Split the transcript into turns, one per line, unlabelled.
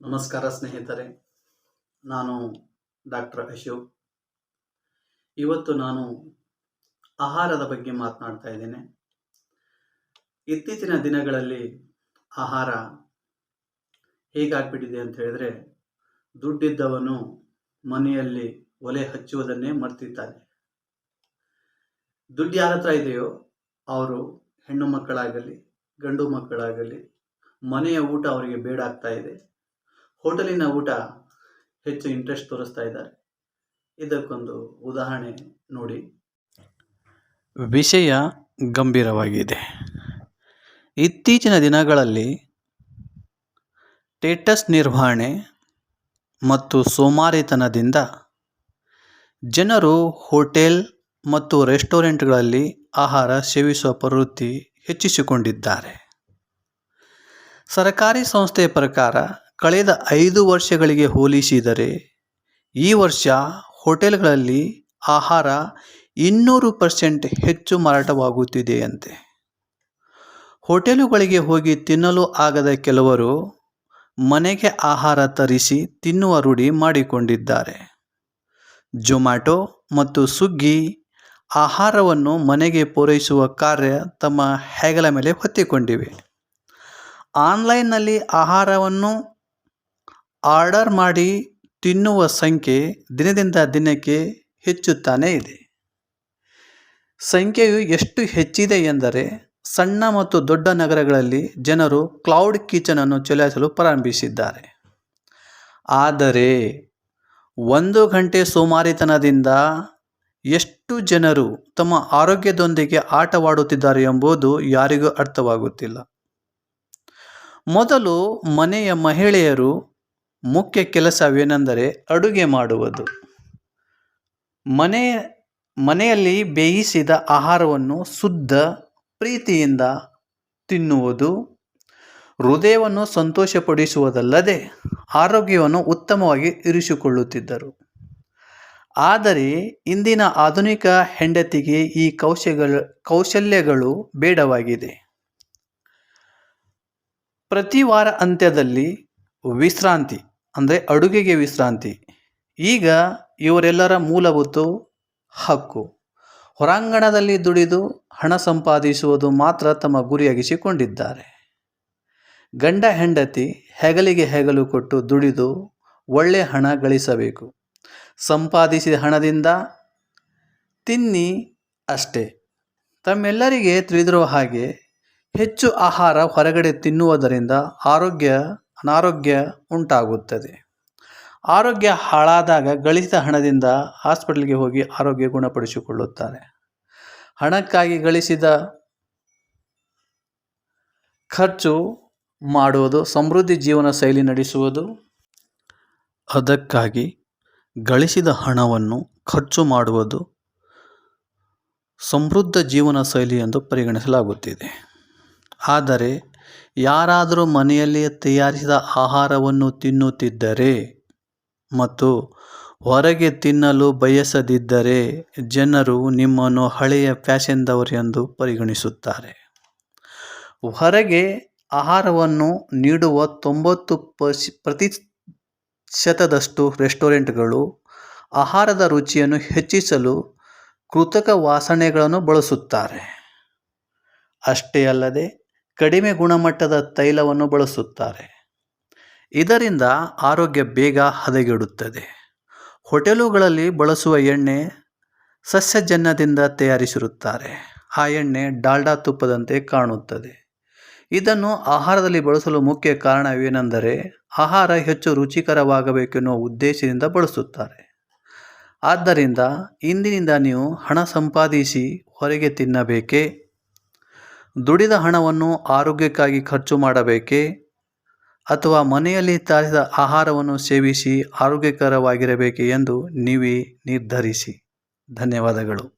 ನಮಸ್ಕಾರ ಸ್ನೇಹಿತರೆ, ನಾನು ಡಾಕ್ಟರ್ ಅಶೋಕ್. ಇವತ್ತು ನಾನು ಆಹಾರದ ಬಗ್ಗೆ ಮಾತನಾಡ್ತಾ ಇದ್ದೇನೆ. ಇತ್ತೀಚಿನ ದಿನಗಳಲ್ಲಿ ಆಹಾರ ಹೇಗಾಗ್ಬಿಟ್ಟಿದೆ ಅಂತ ಹೇಳಿದ್ರೆ, ದುಡ್ಡಿದ್ದವನು ಮನೆಯಲ್ಲಿ ಒಲೆ ಹಚ್ಚುವುದನ್ನೇ ಮರ್ತಿದ್ದಾನೆ. ದುಡ್ಡು ಯಾರ ಹತ್ರ ಇದೆಯೋ ಅವರು ಹೆಣ್ಣು ಮಕ್ಕಳಾಗಲಿ, ಗಂಡು ಮಕ್ಕಳಾಗಲಿ, ಮನೆಯ ಊಟ ಅವರಿಗೆ ಬೇಡ ಆಗ್ತಾ ಇದೆ. ಹೋಟೆಲಿನ ಊಟ ಹೆಚ್ಚು ಇಂಟ್ರೆಸ್ಟ್ ತೋರಿಸ್ತಾ ಇದ್ದಾರೆ. ಇದಕ್ಕೊಂದು ಉದಾಹರಣೆ ನೋಡಿ.
ವಿಷಯ ಗಂಭೀರವಾಗಿದೆ. ಇತ್ತೀಚಿನ ದಿನಗಳಲ್ಲಿ ಸ್ಟೇಟಸ್ ನಿರ್ವಹಣೆ ಮತ್ತು ಸೋಮಾರಿತನದಿಂದ ಜನರು ಹೋಟೆಲ್ ಮತ್ತು ರೆಸ್ಟೋರೆಂಟ್ಗಳಲ್ಲಿ ಆಹಾರ ಸೇವಿಸುವ ಪ್ರವೃತ್ತಿ ಹೆಚ್ಚಿಸಿಕೊಂಡಿದ್ದಾರೆ. ಸರ್ಕಾರಿ ಸಂಸ್ಥೆಯ ಪ್ರಕಾರ ಕಳೆದ ಐದು ವರ್ಷಗಳಿಗೆ ಹೋಲಿಸಿದರೆ ಈ ವರ್ಷ ಹೋಟೆಲ್ಗಳಲ್ಲಿ ಆಹಾರ ಇನ್ನೂರು ಪರ್ಸೆಂಟ್ ಹೆಚ್ಚು ಮಾರಾಟವಾಗುತ್ತಿದೆಯಂತೆ. ಹೋಟೆಲುಗಳಿಗೆ ಹೋಗಿ ತಿನ್ನಲು ಆಗದ ಕೆಲವರು ಮನೆಗೆ ಆಹಾರ ತರಿಸಿ ತಿನ್ನುವ ರೂಢಿ ಮಾಡಿಕೊಂಡಿದ್ದಾರೆ. ಜೊಮ್ಯಾಟೊ ಮತ್ತು ಸುಗ್ಗಿ ಆಹಾರವನ್ನು ಮನೆಗೆ ಪೂರೈಸುವ ಕಾರ್ಯ ತಮ್ಮ ಹೆಗಲ ಮೇಲೆ ಹೊತ್ತಿಕೊಂಡಿವೆ. ಆನ್ಲೈನ್ನಲ್ಲಿ ಆಹಾರವನ್ನು ಆರ್ಡರ್ ಮಾಡಿ ತಿನ್ನುವ ಸಂಖ್ಯೆ ದಿನದಿಂದ ದಿನಕ್ಕೆ ಹೆಚ್ಚುತ್ತಾನೇ ಇದೆ. ಸಂಖ್ಯೆಯು ಎಷ್ಟು ಹೆಚ್ಚಿದೆ ಎಂದರೆ ಸಣ್ಣ ಮತ್ತು ದೊಡ್ಡ ನಗರಗಳಲ್ಲಿ ಜನರು ಕ್ಲೌಡ್ ಕಿಚನನ್ನು ಚಲಾಯಿಸಲು ಪ್ರಾರಂಭಿಸಿದ್ದಾರೆ. ಆದರೆ ಒಂದು ಗಂಟೆ ಸೋಮಾರಿತನದಿಂದ ಎಷ್ಟು ಜನರು ತಮ್ಮ ಆರೋಗ್ಯದೊಂದಿಗೆ ಆಟವಾಡುತ್ತಿದ್ದಾರೆ ಎಂಬುದು ಯಾರಿಗೂ ಅರ್ಥವಾಗುತ್ತಿಲ್ಲ. ಮೊದಲು ಮನೆಯ ಮಹಿಳೆಯರು ಮುಖ್ಯ ಕೆಲಸವೇನೆಂದರೆ ಅಡುಗೆ ಮಾಡುವುದು. ಮನೆ, ಮನೆಯಲ್ಲಿ ಬೇಯಿಸಿದ ಆಹಾರವನ್ನು ಶುದ್ಧ ಪ್ರೀತಿಯಿಂದ ತಿನ್ನುವುದು, ಹೃದಯವನ್ನು ಸಂತೋಷಪಡಿಸುವುದಲ್ಲದೆ ಆರೋಗ್ಯವನ್ನು ಉತ್ತಮವಾಗಿ ಇರಿಸಿಕೊಳ್ಳುತ್ತಿದ್ದರು. ಆದರೆ ಇಂದಿನ ಆಧುನಿಕ ಹೆಂಡತಿಗೆ ಈ ಕೌಶಲ್ಯ ಕೌಶಲ್ಯಗಳು ಬೇಡವಾಗಿದೆ. ಪ್ರತಿ ವಾರ ಅಂತ್ಯದಲ್ಲಿ ವಿಶ್ರಾಂತಿ. ಅಂದರೆ ಅಡುಗೆಗೆ ವಿಶ್ರಾಂತಿ. ಈಗ ಇವರೆಲ್ಲರ ಮೂಲಭೂತ ಹಕ್ಕು. ಹೊರಾಂಗಣದಲ್ಲಿ ದುಡಿದು ಹಣ ಸಂಪಾದಿಸುವುದು ಮಾತ್ರ ತಮ್ಮ ಗುರಿಯಾಗಿಸಿಕೊಂಡಿದ್ದಾರೆ. ಗಂಡ ಹೆಂಡತಿ ಹೆಗಲಿಗೆ ಹೆಗಲು ಕೊಟ್ಟು ದುಡಿದು ಒಳ್ಳೆ ಹಣ ಗಳಿಸಬೇಕು. ಸಂಪಾದಿಸಿದ ಹಣದಿಂದ ತಿನ್ನಿ ಅಷ್ಟೇ. ತಮ್ಮೆಲ್ಲರಿಗೆ ತಿಳಿದಿರುವ ಹಾಗೆ ಹೆಚ್ಚು ಆಹಾರ ಹೊರಗಡೆ ತಿನ್ನುವುದರಿಂದ ಆರೋಗ್ಯ ಅನಾರೋಗ್ಯ ಉಂಟಾಗುತ್ತದೆ. ಆರೋಗ್ಯ ಹಾಳಾದಾಗ ಗಳಿಸಿದ ಹಣದಿಂದ ಹಾಸ್ಪಿಟಲ್ಗೆ ಹೋಗಿ ಆರೋಗ್ಯ ಗುಣಪಡಿಸಿಕೊಳ್ಳುತ್ತಾರೆ. ಹಣಕ್ಕಾಗಿ ಗಳಿಸಿದ ಖರ್ಚು ಮಾಡುವುದು, ಸಮೃದ್ಧಿ ಜೀವನ ಶೈಲಿ ನಡೆಸುವುದು. ಅದಕ್ಕಾಗಿ ಗಳಿಸಿದ ಹಣವನ್ನು ಖರ್ಚು ಮಾಡುವುದು ಸಮೃದ್ಧ ಜೀವನ ಶೈಲಿ ಎಂದು ಪರಿಗಣಿಸಲಾಗುತ್ತಿದೆ. ಆದರೆ ಯಾರಾದರೂ ಮನೆಯಲ್ಲಿ ತಯಾರಿಸಿದ ಆಹಾರವನ್ನು ತಿನ್ನುತ್ತಿದ್ದರೆ ಮತ್ತು ಹೊರಗೆ ತಿನ್ನಲು ಬಯಸದಿದ್ದರೆ ಜನರು ನಿಮ್ಮನ್ನು ಹಳೆಯ ಫ್ಯಾಷನ್ದವರು ಎಂದು ಪರಿಗಣಿಸುತ್ತಾರೆ. ಹೊರಗೆ ಆಹಾರವನ್ನು ನೀಡುವ ತೊಂಬತ್ತು ಪ್ರತಿಶತದಷ್ಟು ರೆಸ್ಟೋರೆಂಟ್ಗಳು ಆಹಾರದ ರುಚಿಯನ್ನು ಹೆಚ್ಚಿಸಲು ಕೃತಕ ವಾಸನೆಗಳನ್ನು ಬಳಸುತ್ತಾರೆ. ಅಷ್ಟೇ ಅಲ್ಲದೆ ಕಡಿಮೆ ಗುಣಮಟ್ಟದ ತೈಲವನ್ನು ಬಳಸುತ್ತಾರೆ. ಇದರಿಂದ ಆರೋಗ್ಯ ಬೇಗ ಹದಗೆಡುತ್ತದೆ. ಹೋಟೆಲುಗಳಲ್ಲಿ ಬಳಸುವ ಎಣ್ಣೆ ಸಸ್ಯಜನ್ಯದಿಂದ ತಯಾರಿಸಿರುತ್ತಾರೆ. ಆ ಎಣ್ಣೆ ಡಾಲ್ಡಾ ತುಪ್ಪದಂತೆ ಕಾಣುತ್ತದೆ. ಇದನ್ನು ಆಹಾರದಲ್ಲಿ ಬಳಸಲು ಮುಖ್ಯ ಕಾರಣವೇನೆಂದರೆ ಆಹಾರ ಹೆಚ್ಚು ರುಚಿಕರವಾಗಬೇಕೆನ್ನುವ ಉದ್ದೇಶದಿಂದ ಬಳಸುತ್ತಾರೆ. ಆದ್ದರಿಂದ ಇಂದಿನಿಂದ ನೀವು ಹಣ ಸಂಪಾದಿಸಿ ಹೊರಗೆ ತಿನ್ನಬೇಕೇ? ದುಡಿದ ಹಣವನ್ನು ಆರೋಗ್ಯಕ್ಕಾಗಿ ಖರ್ಚು ಮಾಡಬೇಕೇ? ಅಥವಾ ಮನೆಯಲ್ಲಿ ತಯಾರಿಸಿದ ಆಹಾರವನ್ನು ಸೇವಿಸಿ ಆರೋಗ್ಯಕರವಾಗಿರಬೇಕೆ ಎಂದು ನೀವೇ ನಿರ್ಧರಿಸಿ? ಧನ್ಯವಾದಗಳು.